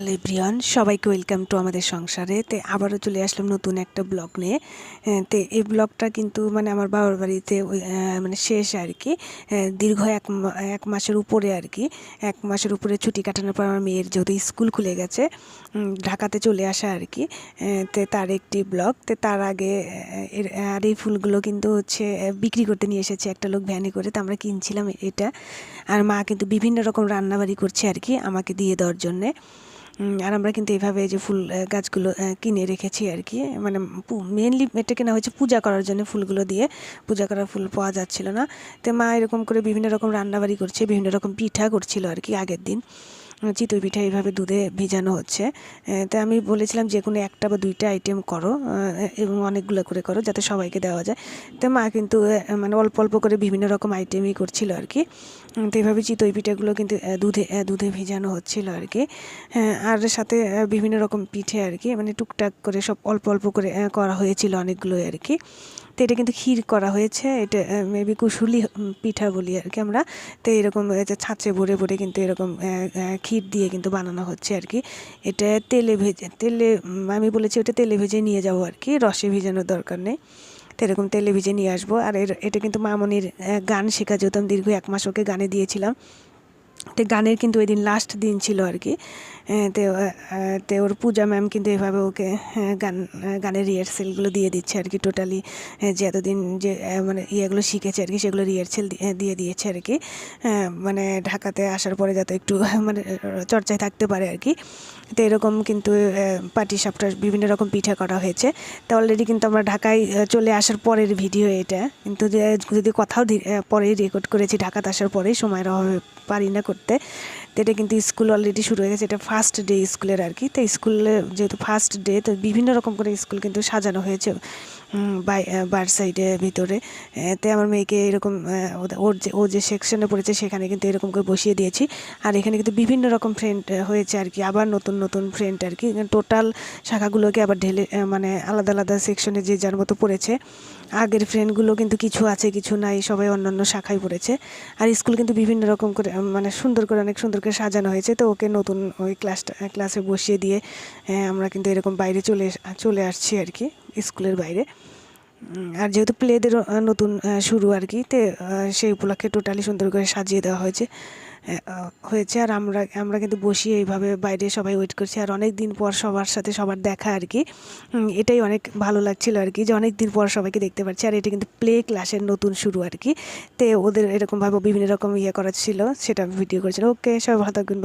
Everyone, সবাইকে welcome to আমাদের সংসারে। তে আবারও চলে আসলাম নতুন একটা ব্লগ নিয়ে। তে এই ব্লগটা কিন্তু মানে আমার বাবার বাড়িতে মানে শেষ আর কি দীর্ঘ এক এক মাসের উপরে আর কি এক মাসের উপরে ছুটি কাটানোর পর আমার মেয়ের যেহেতু স্কুল খুলে গেছে ঢাকাতে চলে আসা আর কি তে তার একটি ব্লগ। তে তার আগে আর এই ফুলগুলো কিন্তু হচ্ছে বিক্রি করতে নিয়ে এসেছে। একটা লোক ভ্যানে করে তো আমরা কিনছিলাম এটা। আর মা কিন্তু বিভিন্ন রকম রান্নাবাড়ি করছে আর কি আমাকে দিয়ে দেওয়ার জন্যে। আর আমরা কিন্তু এইভাবে যে ফুল গাছগুলো কিনে রেখেছি আর কি। মানে মেনলি এটা কেনা হয়েছে পূজা করার জন্য ফুলগুলো দিয়ে। পূজা করার ফুল পাওয়া যাচ্ছিল না। তো মা এরকম করে বিভিন্ন রকম রান্নাবাড়ি করছে, বিভিন্ন রকম পিঠা করছিল আর কি আগের দিন। চিতই পিঠা এইভাবে দুধে ভিজানো হচ্ছে। তো আমি বলেছিলাম যে কোনো একটা বা দুইটা আইটেম করো এবং অনেকগুলো করে করো যাতে সবাইকে দেওয়া যায়। তো মা কিন্তু মানে অল্প অল্প করে বিভিন্ন রকম আইটেমই করছিল আর কি। তো এইভাবে চিতই পিঠাগুলো কিন্তু দুধে দুধে ভিজানো হচ্ছিল আর কি। আর সাথে বিভিন্ন রকম পিঠে আর কি মানে টুকটাক করে সব অল্প অল্প করে করা হয়েছিল অনেকগুলোই আর কি। তো এটা কিন্তু ক্ষীর করা হয়েছে, এটা মেবি কুশুলি পিঠা বলি আর কি আমরা। তো এরকম ছাঁচে ভরে ভরে কিন্তু এরকম ক্ষীর দিয়ে কিন্তু বানানো হচ্ছে আর কি। এটা তেলে ভেজে, তেলে আমি বলেছি ওটা তেলে ভেজে নিয়ে যাব আর কি, রসে ভেজানোর দরকার নেই। তো এরকম তেলে ভিজে নিয়ে আসব। আর এটা কিন্তু মামনির গান শেখা যেতাম দীর্ঘ এক মাস ওকে গানে দিয়েছিলাম। তো গানের কিন্তু ওই দিন লাস্ট দিন ছিল আর কি তো ওর পূজা ম্যাম কিন্তু এভাবে ওকে গান গানের রিহার্সেলগুলো দিয়ে দিচ্ছে আর কি টোটালি যে এতদিন যে মানে ইয়েগুলো শিখেছে আর কি সেগুলো রিহার্সেল দিয়ে দিয়েছে আর কি মানে ঢাকাতে আসার পরে যাতে একটু মানে চর্চায় থাকতে পারে আর কি তো এরকম কিন্তু পাটি সাপটার বিভিন্ন রকম পিঠা করা হয়েছে। তো অলরেডি কিন্তু আমরা ঢাকায় চলে আসার পরের ভিডিও এটা। কিন্তু যদি কথাও পরেই রেকর্ড করেছি, ঢাকাতে আসার পরেই সময়ের অভাবে পারি না করতে। তো এটা কিন্তু স্কুল অলরেডি শুরু হয়ে গেছে। এটা ফার্স্ট ডে স্কুলের আর কি। তো স্কুলে যেহেতু ফার্স্ট ডে তো বিভিন্ন রকম করে স্কুল কিন্তু সাজানো হয়েছে বাই বার সাইডে ভিতরে। তে আমার মেয়েকে এরকম ওর যে ও যে সেকশনে পড়েছে, সেখানে কিন্তু এরকম করে বসিয়ে দিয়েছি। আর এখানে কিন্তু বিভিন্ন রকম ফ্রেন্ড হয়েছে আর কি। আবার নতুন নতুন ফ্রেন্ড আর কি। টোটাল শাখাগুলোকে আবার ঢেলে মানে আলাদা আলাদা সেকশনে যে যার মতো পড়েছে। আগের ফ্রেন্ডগুলো কিন্তু কিছু আছে, কিছু নাই, সবাই অন্যান্য শাখায় পড়েছে। আর স্কুল কিন্তু বিভিন্ন রকম করে মানে সুন্দর করে অনেক সুন্দর করে সাজানো হয়েছে। তো ওকে নতুন ওই ক্লাসটা ক্লাসে বসিয়ে দিয়ে আমরা কিন্তু এরকম বাইরে চলে চলে আসছি আর কি, স্কুলের বাইরে। আর যেহেতু প্লেদের নতুন শুরু আর কি, তে সেই উপলক্ষে টোটালি সুন্দর করে সাজিয়ে দেওয়া হয়েছে। হয়েছে। আর আমরা আমরা কিন্তু বসি এইভাবে বাইরে সবাই ওয়েট করছি। আর অনেক দিন পর সবার সাথে সবার দেখা আর কি। এটাই অনেক ভালো লাগছিল আর কি যে অনেক দিন পর সবাইকে দেখতে পাচ্ছি আর এটা কিন্তু প্লে ক্লাসের নতুন শুরু আর কি। তে ওদের এরকমভাবে বিভিন্ন রকম ইয়ে করা ছিল, সেটা ভিডিও করেছিল। ওকে সবাই ভালো থাকবেন.